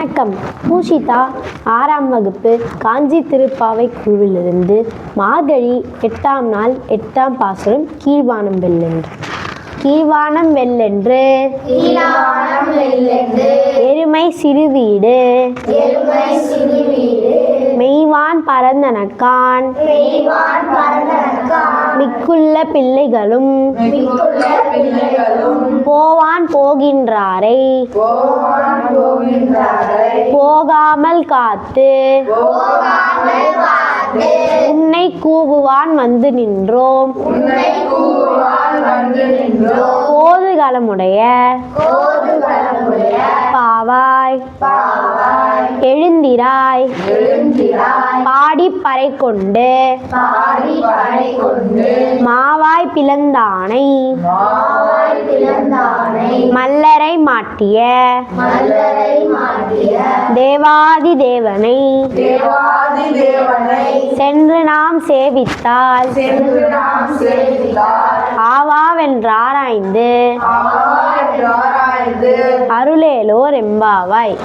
வணக்கம். பூஷிதா ஆறாம் வகுப்பு காஞ்சி திருப்பாவை குழுவிலிருந்து மார்கழி எட்டாம் நாள் எட்டாம் பாசுரம் கீழ்வானம் வெள்ளென்று. கீழ்வானம் வெள்ளென்று. எருமை சிறுவீடு. மெய்வான் பரந்தனக்கான். மிக்குள்ள பிள்ளைகளும். போவான் போகின்றாரை. போகாமல் காத்து. உன்னை கூவுவான் வந்து நின்றோம். கோதுகளமுடைய பாவாய். எழுந்திராய். பாடி பறை கொண்டு. மாவாய் பிளந்தானை. மாட்டிய. தேவாதி தேவனை. சென்று நாம் சேவித்தால். ஆவாவென்றாராய்ந்து. ஆராய்ந்து அருளேலோர் எம்பாவாய்.